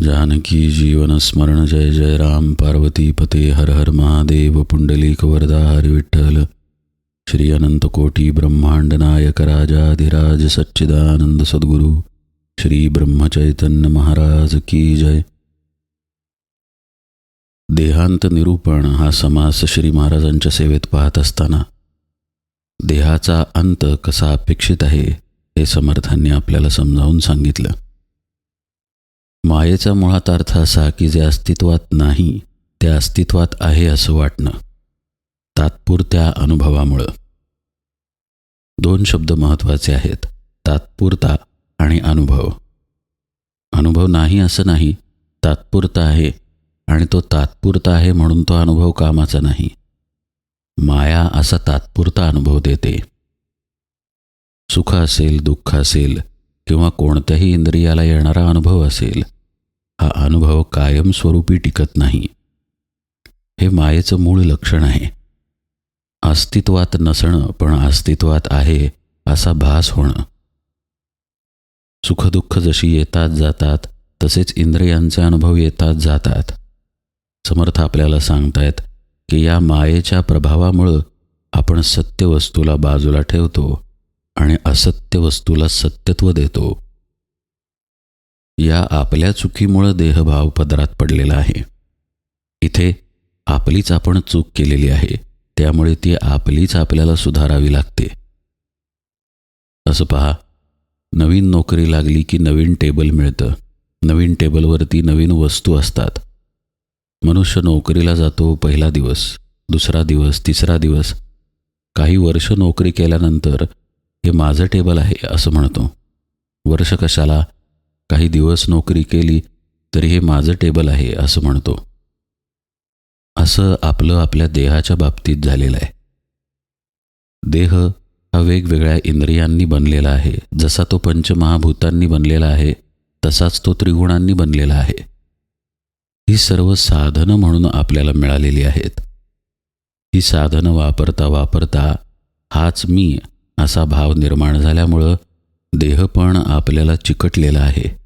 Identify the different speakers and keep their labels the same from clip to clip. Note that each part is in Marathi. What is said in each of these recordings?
Speaker 1: जानकी जीवन स्मरण जय जय राम पार्वती पते हर हर महादेव पुंडलिक वरदा हरि विठ्ठल। श्री अनंतकोटी ब्रह्मांड नायक राजाधिराज सच्चिदानंद सद्गुरु। श्री ब्रह्मचैतन्य महाराज की जय। देहांत निरूपण हा समास श्री महाराजांच्या सेवेत पाहत असताना देहाचा अंत कसा अपेक्षित आहे हे समर्थांनी आपल्याला समजावून सांगितलं. मायेचा मुळात अर्थ असा की जे अस्तित्वात नाही ते अस्तित्वात आहे असं वाटणं. तात्पुरत्या अनुभवामुळं. दोन शब्द महत्त्वाचे आहेत. तात्पुरता आणि अनुभव. अनुभव नाही असं नाही तात्पुरता आहे आणि तो तात्पुरता आहे म्हणून तो अनुभव कामाचा नाही. माया असा तात्पुरता अनुभव देते. सुख असेल दुःख असेल किंवा कोणत्याही इंद्रियाला येणारा अनुभव असेल हा अनुभव कायमस्वरूपी टिकत नाही. हे मायेचं मूळ लक्षण आहे. अस्तित्वात नसणं पण अस्तित्वात आहे असा भास होणं. सुखदुःख जशी येतात जातात तसेच इंद्रियांचे अनुभव येतात जातात. समर्थ आपल्याला सांगतायत की या मायेच्या प्रभावामुळं आपण सत्य वस्तूला बाजूला ठेवतो. आणि असत्य वस्तूला सत्यत्व देतो. या आपल्या चुकीमुळं देहभाव पदरात पडलेला आहे. इथे आपलीच आपण चूक केलेली आहे त्यामुळे ती आपलीच आपल्याला सुधारावी लागते. असं पहा नवीन नोकरी लागली की नवीन टेबल मिळतं. नवीन टेबलवरती नवीन वस्तू असतात. मनुष्य नोकरीला जातो पहिला दिवस दुसरा दिवस तिसरा दिवस. काही वर्ष नोकरी केल्यानंतर हे माझं टेबल आहे असं म्हणतो. वर्ष कशाला? काही दिवस नोकरी केली तरी हे माझं टेबल आहे असं म्हणतो. असं आपलं आपल्या देहाच्या बाबतीत झालेलं आहे. देह हा वेगवेगळ्या इंद्रियांनी बनलेला आहे. जसा तो पंचमहाभूतांनी बनलेला आहे तसाच तो त्रिगुणांनी बनलेला आहे. ही सर्व साधनं म्हणून आपल्याला मिळालेली आहेत. ही साधनं वापरता वापरता हाच मी असा भाव निर्माण झाल्यामुळं देह पण आपल्याला चिकटलेला आहे.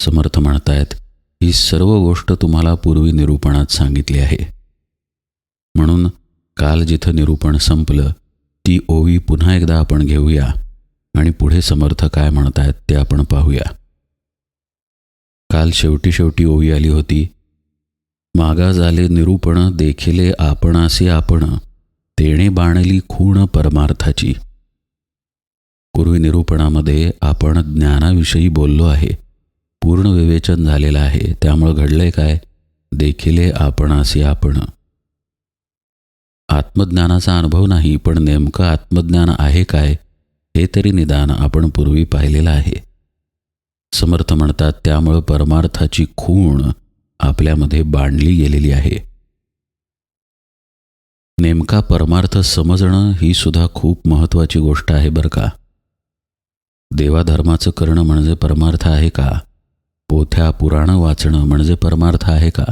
Speaker 1: समर्थ म्हणतायत ही सर्व गोष्ट तुम्हाला पूर्वी निरूपणात सांगितली आहे. म्हणून काल जिथं निरूपण संपलं ती ओवी पुन्हा एकदा आपण घेऊया आणि पुढे समर्थ काय म्हणतायत ते आपण पाहूया. काल शेवटी शेवटी ओवी आली होती मागा झाले निरूपण देखिले आपणासी आपण तेणे बाणली खूण परमार्थाची. पूर्वी निरूपणामध्ये आपण ज्ञानाविषयी बोललो आहे. पूर्ण विवेचन झालेलं आहे. त्यामुळं घडलंय काय? देखिले आपणासी आपण. आत्मज्ञानाचा अनुभव नाही पण नेमकं आत्मज्ञान आहे काय? हे तरी निदान आपण पूर्वी पाहिलेलं आहे. समर्थ म्हणतात त्यामुळं परमार्थाची खूण आपल्यामध्ये बांधली गेलेली आहे. नेमका परमार्थ समजणं ही सुद्धा खूप महत्त्वाची गोष्ट आहे बरं का. देवाधर्माचं करणं म्हणजे परमार्थ आहे का? पोथ्या पुराणं वाचणं म्हणजे परमार्थ आहे का?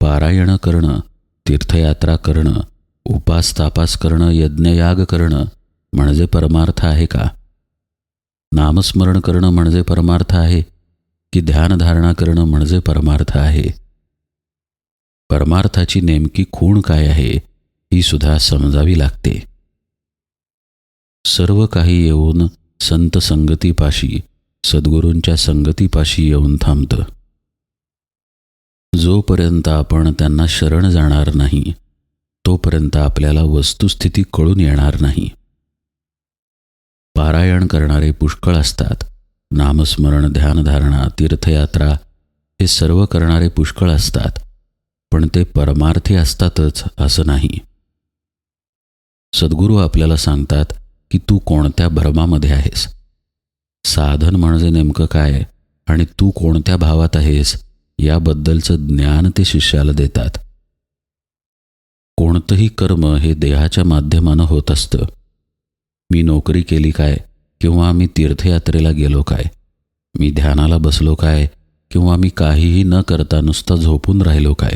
Speaker 1: पारायणं करणं तीर्थयात्रा करणं उपास तापास करणं यज्ञयाग करणं म्हणजे परमार्थ आहे का? नामस्मरण करणं म्हणजे परमार्थ आहे? की ध्यानधारणा करणं म्हणजे परमार्थ आहे? परमार्थाची नेमकी खूण काय आहे? ही सुद्धा समजावी लागते. सर्व काही येऊन संत संगतीपाशी सद्गुरूंच्या संगतीपाशी येऊन थांबतं. जोपर्यंत आपण त्यांना शरण जाणार नाही तोपर्यंत आपल्याला वस्तुस्थिती कळून येणार नाही. पारायण करणारे पुष्कळ असतात. नामस्मरण ध्यानधारणा तीर्थयात्रा हे सर्व करणारे पुष्कळ असतात. पण ते परमार्थी असतातच असं नाही. सद्गुरू आपल्याला सांगतात की तू कोणत्या भ्रमामध्ये आहेस? साधन म्हणजे नेमकं काय? आणि तू कोणत्या भावात आहेस? याबद्दलचं ज्ञान ते शिष्याला देतात. कोणतंही कर्म हे देहाच्या माध्यमानं होत असतं. मी नोकरी केली काय? किंवा मी तीर्थयात्रेला गेलो काय? मी ध्यानाला बसलो काय? किंवा मी काहीही न करता नुसता झोपून राहिलो काय?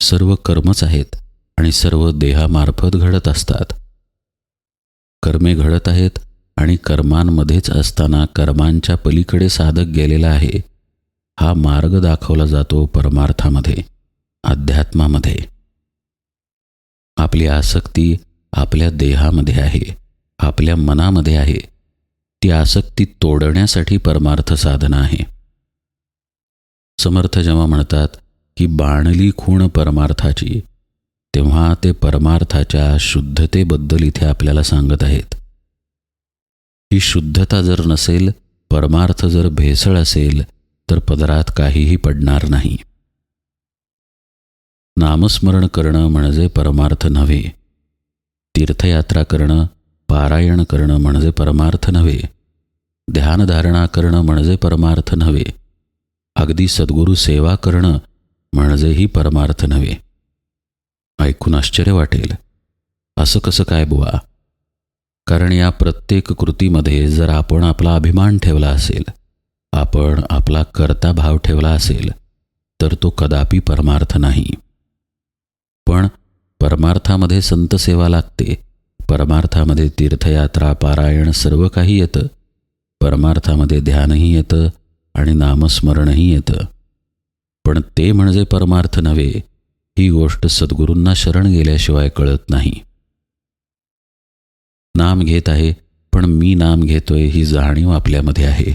Speaker 1: सर्व कर्मच आहेत. आणि सर्व देहामार्फत घडत असतात. कर्मे घडत आहेत आणि कर्मांमध्येच असताना कर्मांच्या पलीकडे साधक गेलेला आहे. हा मार्ग दाखवला जातो परमार्थामध्ये अध्यात्मामध्ये. आपली आसक्ती आपल्या देहामध्ये आहे आपल्या मनामध्ये आहे. ती आसक्ती तोडण्यासाठी परमार्थ साधना आहे. समर्थ जेव्हा म्हणतात की बाणली खूण परमार्थाची तेव्हा ते परमार्थाच्या शुद्धतेबद्दल इथे आपल्याला सांगत आहेत. ही शुद्धता जर नसेल परमार्थ जर भेसळ असेल तर पदरात काहीही पडणार नाही. नामस्मरण करणं म्हणजे परमार्थ नव्हे. तीर्थयात्रा करणं पारायण करणं म्हणजे परमार्थ नव्हे. ध्यानधारणा करणं म्हणजे परमार्थ नव्हे. अगदी सद्गुरू सेवा करणं म्हणजेही परमार्थ नव्हे. ऐकून आश्चर्य वाटेल. असं कसं काय बुवा? कारण या प्रत्येक कृतीमध्ये जर आपण आपला अभिमान ठेवला असेल आपण आपला कर्ता भाव ठेवला असेल तर तो कदापि परमार्थ नाही. पण परमार्थामध्ये संत सेवा लागते परमार्थामध्ये तीर्थयात्रा पारायण सर्व काही येतं परमार्थामध्ये ध्यानही येतं आणि नामस्मरणही येतं. पण ते म्हणजे परमार्थ नव्हे ही गोष्ट सद्गुरूंना शरण गेल्याशिवाय कळत नाही. नाम घेत आहे पण मी नाम घेतोय ही जाणीव आपल्यामध्ये आहे.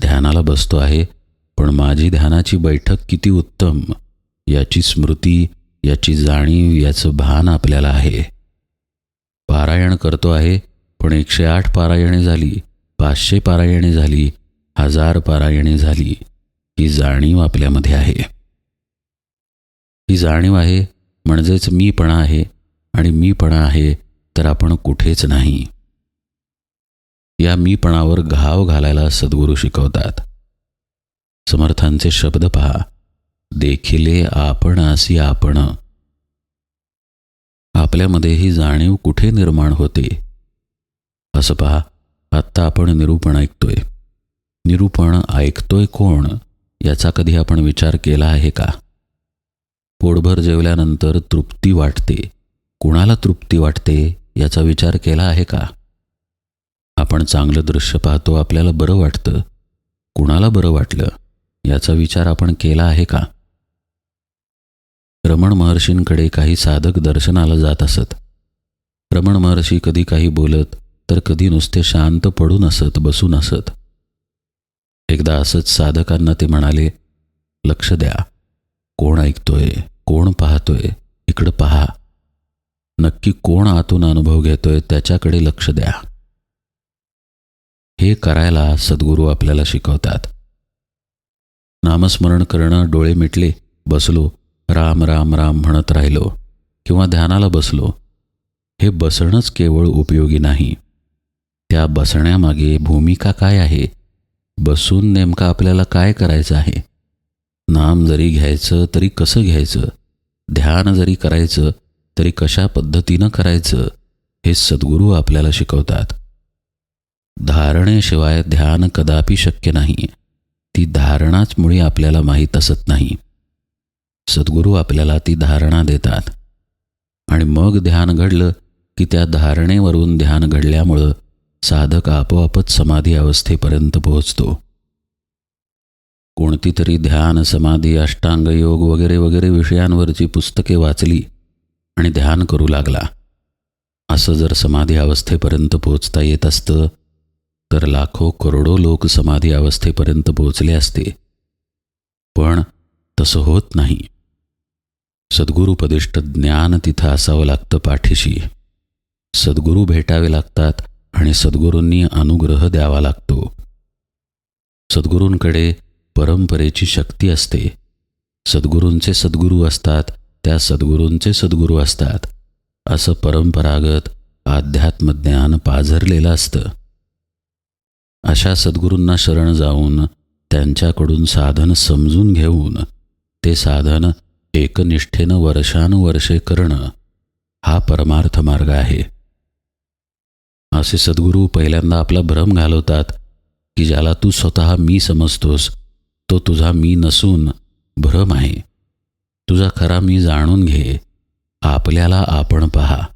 Speaker 1: ध्यानाला बसतो आहे पण माझी ध्यानाची बैठक किती उत्तम याची स्मृती याची जाणीव याचं भान आपल्याला आहे. पारायण करतो आहे पण एकशे आठ पारायणे झाली पाचशे पारायणे झाली हजार पारायणे झाली ही जाणीव आपल्यामध्ये आहे. ही जाणीव आहे म्हणजेच मीपणा आहे आणि मीपणा आहे तर आपण कुठेच नाही. या मीपणावर घाव घालायला सद्गुरू शिकवतात. समर्थांचे शब्द पहा देखिले आपण असी आपण. आपल्यामध्ये ही जाणीव कुठे निर्माण होते? असं पहा आत्ता आपण निरूपण ऐकतोय. निरूपण ऐकतोय कोण? याचा कधी आपण विचार केला आहे का? पोटभर जेवल्यानंतर तृप्ती वाटते. कुणाला तृप्ती वाटते याचा विचार केला आहे का? आपण चांगलं दृश्य पाहतो आपल्याला बरं वाटतं. कुणाला बरं वाटलं याचा विचार आपण केला आहे का? रमण महर्षींकडे काही साधक दर्शनाला जात असत. रमण महर्षी कधी काही बोलत तर कधी नुसते शांत पडून असत बसून असत एकदा असंच साधकांना ते म्हणाले लक्ष द्या. कोण ऐकतोय कोण पाहतोय इकडं पहा. नक्की कोण आतून अनुभव घेतोय त्याच्याकडे लक्ष द्या. हे करायला सद्गुरू आपल्याला शिकवतात. नामस्मरण करणं डोळे मिटले बसलो राम राम राम म्हणत राहिलो किंवा ध्यानाला बसलो हे बसणंच केवळ उपयोगी नाही. त्या बसण्यामागे भूमिका काय आहे? बसून नेमका आपल्याला काय करायचं आहे? नाम जरी घ्यायचं तरी कसं घ्यायचं? ध्यान जरी करायचं तरी कशा पद्धतीनं करायचं? हे सद्गुरू आपल्याला शिकवतात. धारणेशिवाय ध्यान कदापि शक्य नाही. ती धारणाच मुळी आपल्याला माहीत असत नाही. सद्गुरू आपल्याला ती धारणा देतात. आणि मग ध्यान घडलं की त्या धारणेवरून ध्यान घडल्यामुळं साधक आपोआपच समाधी अवस्थेपर्यंत पोहोचतो. कोणती तरी ध्यान समाधी अष्टांग योग वगैरे वगैरे विषयांवरची पुस्तके वाचली आणि ध्यान करू लागला. असं जर समाधी अवस्थेपर्यंत पोचता येत असतं तर लाखो करोडो लोक समाधी अवस्थेपर्यंत पोचले असते. पण तसं होत नाही. सद्गुरुपदिष्ट ज्ञान तिथं असावं लागतं पाठीशी. सद्गुरू भेटावे लागतात आणि सद्गुरूंनी अनुग्रह द्यावा लागतो. सद्गुरूंकडे परंपरेची शक्ती असते. सद्गुरूंचे सद्गुरू असतात त्या सद्गुरूंचे सद्गुरू असतात. असं परंपरागत अध्यात्मज्ञान पाझरलेलं असतं. अशा सद्गुरूंना शरण जाऊन त्यांच्याकडून साधन समजून घेऊन ते साधन एकनिष्ठेनं वर्षानुवर्षे करणं हा परमार्थ मार्ग आहे. असे सद्गुरू पहिल्यांदा आपला भ्रम घालवतात की ज्याला तू स्वतः मी समजतोस तो तुझा मी नसून भ्रम आहे. तुझा खरा मी जाणून घे. आपल्याला आपण पहा.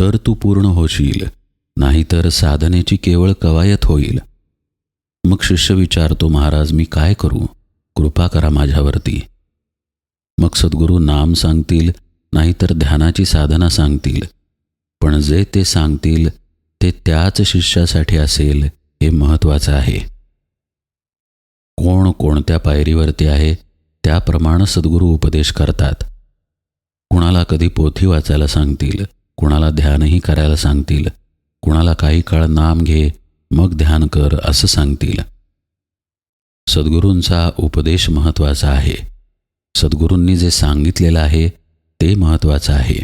Speaker 1: तर तू पूर्ण होशील नाहीतर साधनेची केवळ कवायत होईल. मग शिष्य विचारतो महाराज मी काय करू? कृपा करा माझ्यावरती. मग सद्गुरू नाम सांगतील नाहीतर ध्यानाची साधना सांगतील. पण जे ते सांगतील ते त्याच शिष्यासाठी असेल हे महत्त्वाचं आहे. कोण कोणत्या पायरीवरती आहे त्याप्रमाणे सद्गुरू उपदेश करतात. कुणाला कधी पोथी वाचायला सांगतील कुणाला ध्यानही करायला सांगतील कुणाला काही काळ नाम घे मग ध्यान कर असं सांगतील. सद्गुरूंचा उपदेश महत्त्वाचा आहे. सद्गुरूंनी जे सांगितलेलं आहे ते महत्त्वाचं आहे.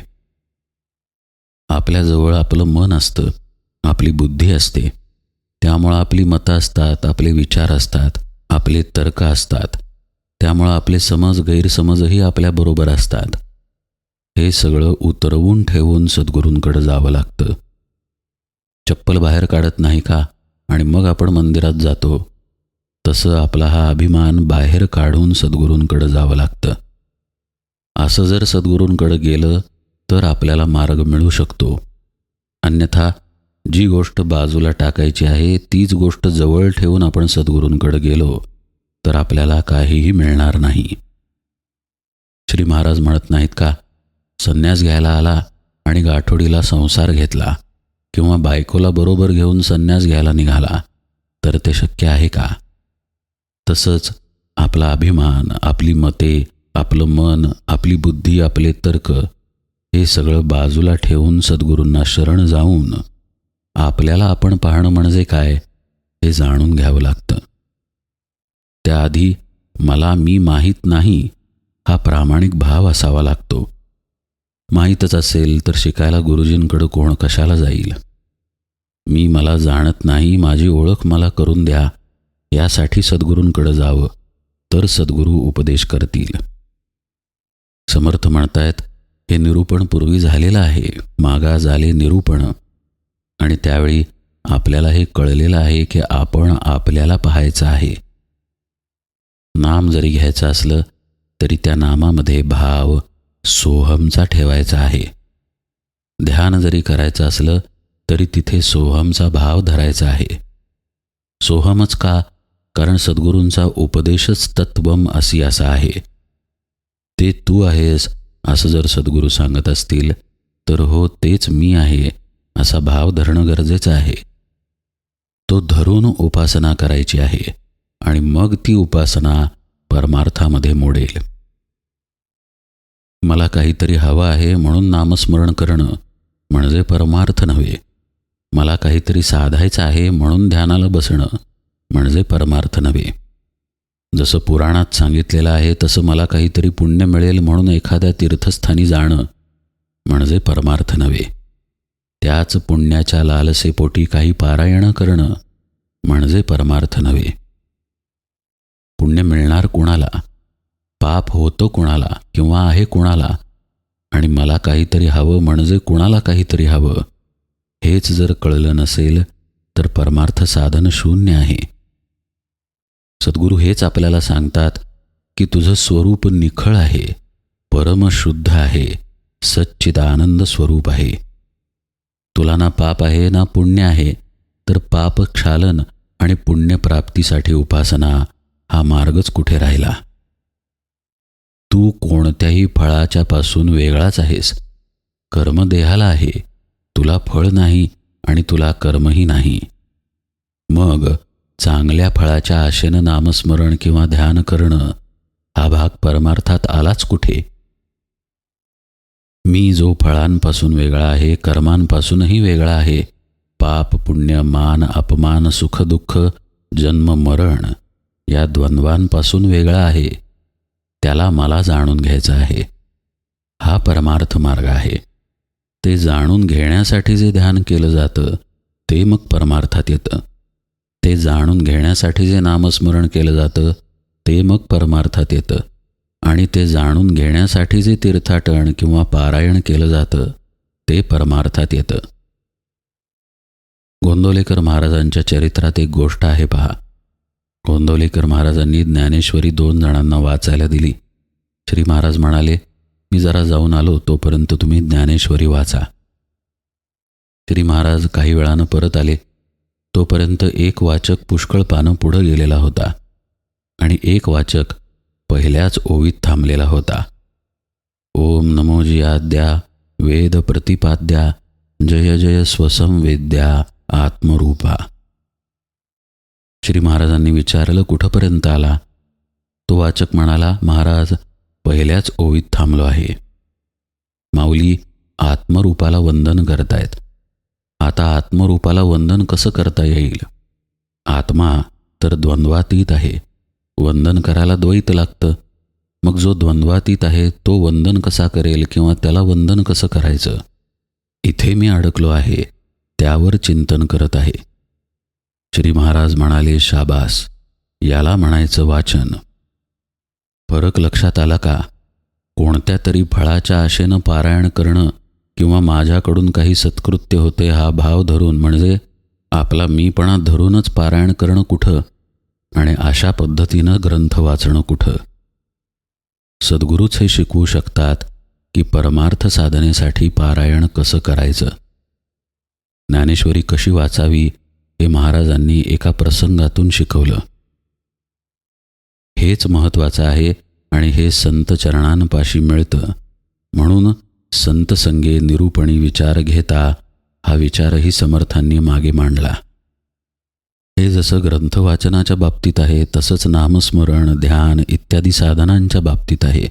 Speaker 1: आपल्याजवळ आपलं मन असतं आपली बुद्धी असते. त्यामुळं आपली मतं असतात आपले विचार असतात. आपले तर्क असतात. त्यामुळं आपले समज गैरसमजही आपल्याबरोबर असतात. हे सगळं उतरवून ठेवून सद्गुरूंकडे जावं लागतं. चप्पल बाहेर काढत नाही का? आणि मग आपण मंदिरात जातो. तसं आपला हा अभिमान बाहेर काढून सद्गुरूंकडे जावं लागतं. असं जर सद्गुरूंकडे गेलं तर आपल्याला मार्ग मिळू शकतो. अन्यथा जी गोष्ट बाजूला टाकायची आहे तीच गोष्ट जवळ ठेवून आपण सद्गुरूंकडे गेलो तर आपल्याला काहीही मिळणार नाही. श्री महाराज म्हणत नाहीत का? संन्यास घ्यायला आला आणि गाठोडीला संसार घेतला किंवा बायकोला बरोबर घेऊन संन्यास घ्यायला निघाला तर ते शक्य आहे का? तसंच आपला अभिमान आपली मते आपलं मन आपली बुद्धी आपले तर्क हे सगळं बाजूला ठेवून सद्गुरूंना शरण जाऊन आपल्याला आपण पाहणं म्हणजे काय हे जाणून घ्यावं लागतं. त्याआधी मला मी माहीत नाही हा प्रामाणिक भाव असावा लागतो. माहीतच असेल तर शिकायला गुरुजींकडं कोण कशाला जाईल? मी मला जाणत नाही माझी ओळख मला करून द्या. यासाठी सद्गुरूंकडं जावं तर सद्गुरू उपदेश करतील. समर्थ म्हणतायत हे निरूपण पूर्वी झालेलं आहे. मागा झाले निरूपण. आणि त्यावेळी आपल्याला हे कळलेलं आहे की आपण आपल्याला पाहायचं आहे. नाम जरी घ्यायचं असलं तरी त्या नामामध्ये भाव सोहमचा ठेवायचा आहे. ध्यान जरी करायचं असलं तरी तिथे सोहमचा भाव धरायचा आहे. सोहमच का? कारण सद्गुरूंचा उपदेशच तत्वम असी असा आहे. ते तू आहेस असं जर सद्गुरू सांगत असतील तर हो तेच मी आहे असा भाव धरणं गरजेचं आहे. तो धरून उपासना करायची आहे आणि मग ती उपासना परमार्थामध्ये मोडेल. मला काहीतरी हवं आहे म्हणून नामस्मरण करणं म्हणजे परमार्थ नव्हे. मला काहीतरी साधायचं आहे म्हणून ध्यानाला बसणं म्हणजे परमार्थ नव्हे. जसं पुराणात सांगितलेलं आहे तसं मला काहीतरी पुण्य मिळेल म्हणून एखाद्या तीर्थस्थानी जाणं म्हणजे परमार्थ नव्हे. त्याच पुण्याच्या लालसेपोटी काही पारायणं करणं म्हणजे परमार्थ नव्हे. पुण्य मिळणार कुणाला? पाप होतं कुणाला किंवा आहे कुणाला? आणि मला काहीतरी हवं म्हणजे कुणाला काहीतरी हवं? हेच जर कळलं नसेल तर परमार्थ साधन शून्य आहे. सद्गुरू हेच आपल्याला सांगतात की तुझं स्वरूप निखळ आहे परमशुद्ध आहे सच्चिदानंद स्वरूप आहे. तुला ना पाप आहे ना पुण्य आहे तर पाप क्षालन आणि पुण्यप्राप्तीसाठी उपासना हा मार्गच कुठे राहिला? तू कोणत्याही फळाच्या पासून वेगळाच आहेस. कर्म देहाला आहे. तुला फळ नाही आणि तुला कर्मही नाही. मग चांगल्या फळाच्या आशेनं नामस्मरण किंवा ध्यान करणं हा भाग परमार्थात आलाच कुठे? मी जो फळांपासून वेगळा आहे कर्मांपासूनही वेगळा आहे. पाप पुण्य मान अपमान सुख दुःख जन्म मरण या द्वंद्वांपासून वेगळा आहे. त्याला मला जाणून घ्यायचं आहे. हा परमार्थ मार्ग आहे. ते जाणून घेण्यासाठी जे ध्यान केलं जातं ते मग परमार्थात येतं. ते जाणून घेण्यासाठी जे नामस्मरण केलं जातं ते मग परमार्थात येतं. आणि ते जाणून घेण्यासाठी जे तीर्थाटन किंवा पारायण केलं जातं ते परमार्थात येतं. गोंदवलेकर महाराजांच्या चरित्रात एक गोष्ट आहे पहा. गोंदवलेकर महाराजांनी ज्ञानेश्वरी दोन जणांना वाचायला दिली. श्री महाराज म्हणाले मी जरा जाऊन आलो तोपर्यंत तुम्ही ज्ञानेश्वरी वाचा. श्री महाराज काही वेळानं परत आले. तोपर्यंत एक वाचक पुष्कळ पानं पुढं गेलेला होता. आणि एक वाचक पहिल्याच ओवीत थांबलेला होता. ओम नमोजी आद्या वेद प्रतिपाद्या जय जय स्वसंवेद्या आत्मरूपा. श्री महाराजांनी विचारलं कुठंपर्यंत आला? तो वाचक म्हणाला महाराज पहिल्याच ओवीत थांबलो आहे. माऊली आत्मरूपाला वंदन करतायत. आता आत्मरूपाला वंदन कसं करता येईल? आत्मा तर द्वंद्वातीत आहे. वंदन करायला द्वैत लागतं. मग जो द्वंद्वातीत आहे तो वंदन कसा करेल किंवा त्याला वंदन कसं करायचं? इथे मी अडकलो आहे. त्यावर चिंतन करत आहे. श्री महाराज म्हणाले शाबास. याला म्हणायचं वाचन. फरक लक्षात आला का? कोणत्या तरी फळाच्या आशेनं पारायण करणं किंवा माझ्याकडून काही सत्कृत्य होते हा भाव धरून म्हणजे आपला मीपणा धरूनच पारायण करणं कुठं? आणि अशा पद्धतीनं ग्रंथ वाचणं कुठं? सद्गुरूच हे शिकवू शकतात की परमार्थ साधनेसाठी पारायण कसं करायचं? ज्ञानेश्वरी कशी वाचावी हे महाराजांनी एका प्रसंगातून शिकवलं. हेच महत्त्वाचं आहे आणि हे संत चरणांपाशी मिळतं. म्हणून संत संगे निरूपणी विचार घेता हा विचारही समर्थांनी मागे मांडला. हे जसं ग्रंथ वाचनाच्या बाबतीत आहे तसंच नामस्मरण ध्यान इत्यादी साधनांच्या बाबतीत आहे.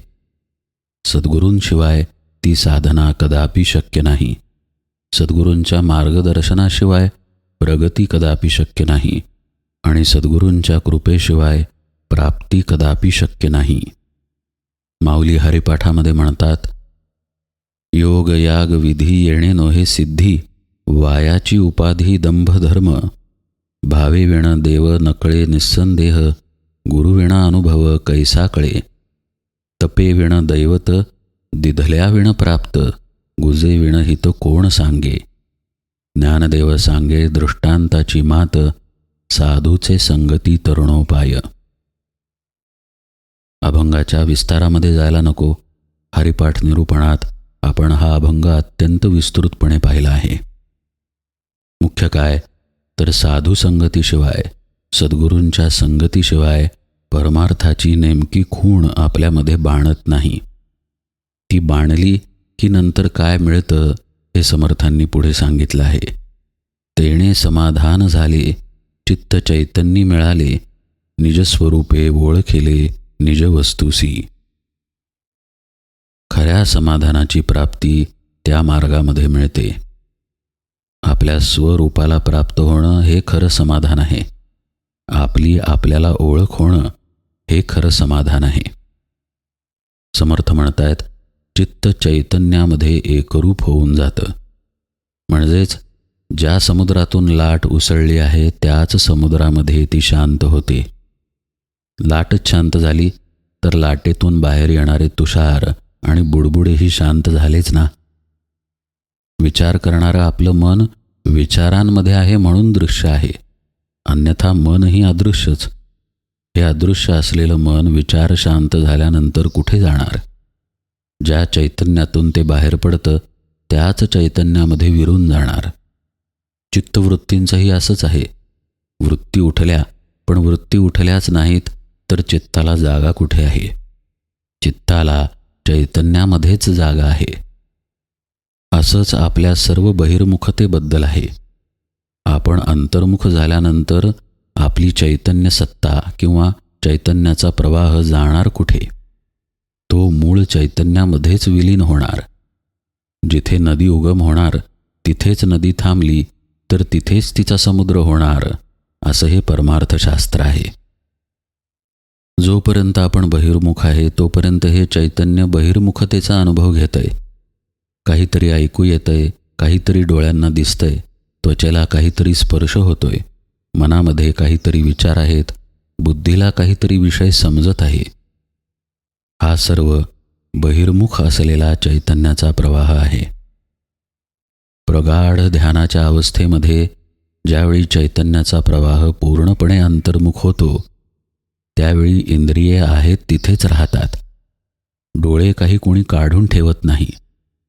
Speaker 1: सद्गुरूंशिवाय ती साधना कदापि शक्य नाही. सद्गुरूंच्या मार्गदर्शनाशिवाय प्रगती कदापि शक्य नाही. आणि सद्गुरूंच्या कृपेशिवाय प्राप्ती कदापि शक्य नाही. माऊली हरिपाठामध्ये म्हणतात योग याग विधी येणे नोहे सिद्धी वायाची उपाधी दंभधर्म भावी विण देव नकळे निस्संदेह गुरुविण अनुभव कैसा कळे तपे विण दैवत दिधल्या विण प्राप्त गुजे विण हित कोण सांगे. ज्ञानदेव सांगे दृष्टांताची मात साधूचे संगती तरुणोपाय. अभंगाच्या विस्तारामध्ये जायला नको हरिपाठ निरूपणात आपण हा अभंग अत्यंत विस्तृतपणे पाहिला आहे. मुख्य काय? तर साधू संगतीशिवाय सद्गुरूंच्या संगतीशिवाय परमार्थाची नेमकी खूण आपल्यामध्ये बाणत नाही. ती बाणली की नंतर काय मिळतं हे समर्थांनी पुढे सांगितलं आहे. तेणे समाधान झाले चित्त चैतन्य मिळाले निजस्वरूपे ओळखेले निजवस्तुसी खऱ्या समाधानाची प्राप्ती त्या मार्गामध्ये मिळते. आपल्या स्वरूपाला प्राप्त होणं हे खरं समाधान आहे. आपली आपल्याला ओळख होणं हे खरं समाधान आहे. समर्थ म्हणतायत चित्त चैतन्यामध्ये एकरूप होऊन जातं. म्हणजेच ज्या समुद्रातून लाट उसळली आहे त्याच समुद्रामध्ये ती शांत होते. लाटच शांत झाली तर लाटेतून बाहेर येणारे तुषार आणि बुडबुडेही शांत झालेच ना? विचार करणारं आपलं मन विचारांमध्ये आहे म्हणून दृश्य आहे. अन्यथा मनही अदृश्यच. हे अदृश्य असलेलं मन विचार शांत झाल्यानंतर कुठे जाणार? ज्या चैतन्यातून ते बाहेर पडतं त्याच चैतन्यामध्ये विरून जाणार. चित्तवृत्तींचंही असंच आहे. वृत्ती उठल्या पण वृत्ती उठल्याच नाहीत तर चित्ताला जागा कुठे आहे? चित्ताला चैतन्यामध्येच जागा आहे. असंच आपल्या सर्व बहिर्मुखतेबद्दल आहे. आपण अंतर्मुख झाल्यानंतर आपली चैतन्य सत्ता किंवा चैतन्याचा प्रवाह जाणार कुठे? तो मूळ चैतन्यामध्येच विलीन होणार. जिथे नदी उगम होणार तिथेच नदी थांबली तर तिथेच तिचा समुद्र होणार असं हे परमार्थशास्त्र आहे. जोपर्यंत आपण बहिर्मुख आहे तोपर्यंत हे चैतन्य बहिर्मुखतेचा अनुभव घेत आहे काहीतरी ऐकू येतंय काहीतरी डोळ्यांना दिसतंय त्वचेला काहीतरी स्पर्श होतोय मनामध्ये काहीतरी विचार आहेत बुद्धीला काहीतरी विषय समजत आहे. हा सर्व बहिर्मुख असलेला चैतन्याचा प्रवाह आहे. प्रगाढ ध्यानाच्या अवस्थेमध्ये ज्यावेळी चैतन्याचा प्रवाह पूर्णपणे अंतर्मुख होतो त्यावेळी इंद्रिये आहेत तिथेच राहतात. डोळे काही कोणी काढून ठेवत नाही.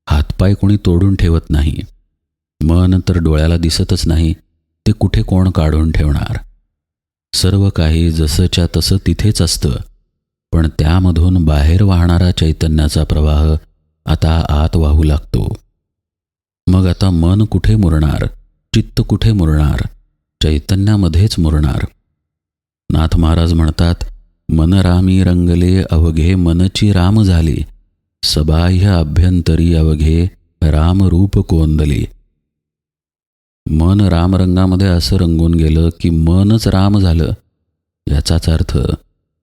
Speaker 1: हातपाय कोणी तोडून ठेवत नाही. मन तर डोळ्याला दिसतच नाही ते कुठे कोण काढून ठेवणार? सर्व काही जसंच्या तसं तिथेच असतं. पण त्यामधून बाहेर वाहणारा चैतन्याचा प्रवाह आता आत वाहू लागतो. मग आता मन कुठे मुरणार? चित्त कुठे मुरणार? चैतन्यामध्येच मुरणार. नाथ महाराज म्हणतात मन रामी रंगले अवघे मनची राम झाली. सबाह्य अभ्यंतरी अवघे रामरूप कोंदली मन रामरंगामध्ये असं रंगून गेलं की मनच राम झालं याचाच अर्थ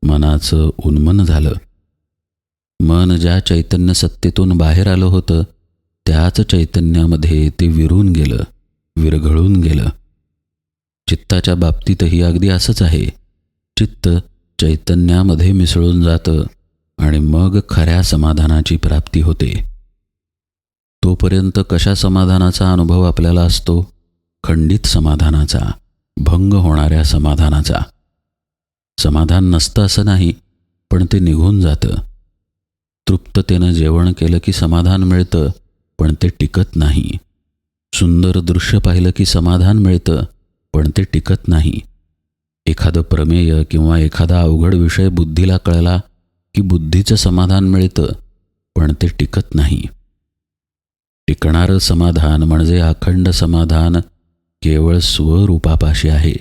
Speaker 1: मनाचं उन्मन झालं मन ज्या चैतन्य सत्तेतून बाहेर आलं होतं त्याच चैतन्यामध्ये ते विरून गेलं विरघळून गेलं चित्ताच्या बाबतीतही अगदी असंच आहे चित्त चैतन्यामध्ये मिसळून जातं आणि मग खऱ्या समाधानाची प्राप्ती होते. तोपर्यंत कशा समाधानाचा अनुभव आपल्याला असतो? खंडित समाधानाचा भंग होणाऱ्या समाधानाचा. समाधान नसतं असं नाही पण ते निघून जातं. तृप्ततेनं जेवण केलं की समाधान मिळतं पण ते टिकत नाही. सुंदर दृश्य पाहिलं की समाधान मिळतं पण ते टिकत नाही. एखादं प्रमेय किंवा एखादा अवघड विषय बुद्धीला कळला की बुद्धीचं समाधान मिळतं पण ते टिकत नाही. टिकणारं समाधान म्हणजे अखंड समाधान केवळ स्वरूपापाशी आहे.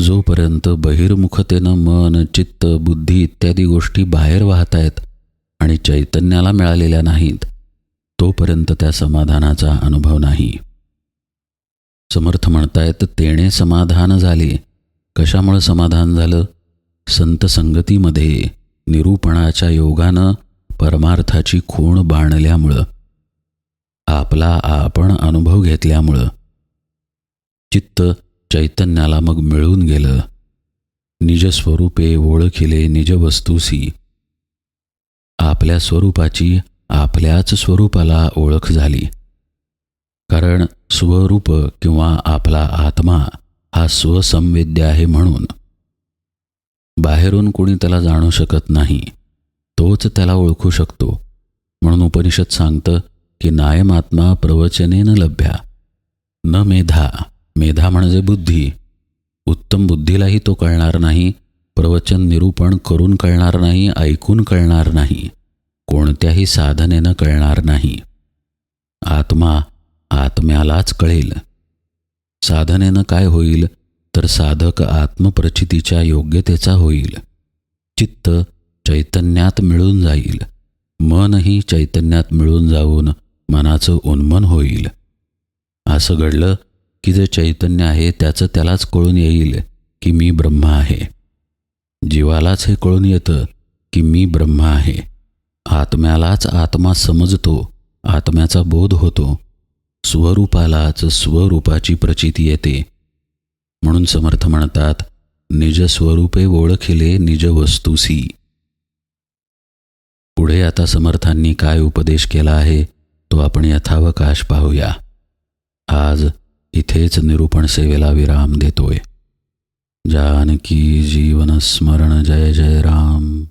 Speaker 1: जोपर्यंत बहिर्मुखतेनं मन चित्त बुद्धी इत्यादी गोष्टी बाहेर वाहत आहेत आणि चैतन्याला मिळालेल्या नाहीत तोपर्यंत त्या समाधानाचा अनुभव नाही. समर्थ म्हणतायत तेणे समाधान झाले. कशामुळं समाधान झालं? संत संगतीमध्ये निरूपणाच्या योगानं परमार्थाची खूण बाणल्यामुळं आपला आपण अनुभव घेतल्यामुळं चित्त चैतन्याला मग मिळून गेलं. निजस्वरूपे ओळखिले निजवस्तूसी. आपल्या स्वरूपाची आपल्याच स्वरूपाला ओळख झाली. कारण स्वरूप किंवा आपला आत्मा हा स्वसंवेद्य आहे म्हणून बाहेरून कोणी त्याला जाणू शकत नाही तोच त्याला ओळखू शकतो. म्हणून उपनिषद सांगतं की नायमात्मा प्रवचनेन लभ्या न मेधा. मेधा म्हणजे बुद्धी. उत्तम बुद्धीलाही तो कळणार नाही प्रवचन निरूपण करून कळणार नाही ऐकून कळणार नाही कोणत्याही साधनेनं कळणार नाही. आत्मा आत्म्यालाच कळेल. साधनेनं काय होईल? तर साधक आत्मप्रचितीच्या योग्यतेचा होईल. चित्त चैतन्यात मिळून जाईल. मनही चैतन्यात मिळून जाऊन मनाचं उन्मन होईल. असं घडलं की जे चैतन्य आहे त्याचं त्यालाच कळून येईल की मी ब्रह्म आहे. जीवालाच हे कळून येतं की मी ब्रह्म आहे. आत्म्यालाच आत्मा समजतो आत्म्याचा बोध होतो. स्वरूपालाच स्वरूपाची प्रचिती येते. म्हणून समर्थ म्हणतात निज स्वरूपे ओळखिले निज वस्तूसी. पुढे आता समर्थांनी काय उपदेश केला आहे तो आपण यथावकाश पाहूया. आज इथेच निरूपण सेवेला विराम देतोय. जानकी जीवन स्मरण जय जय राम.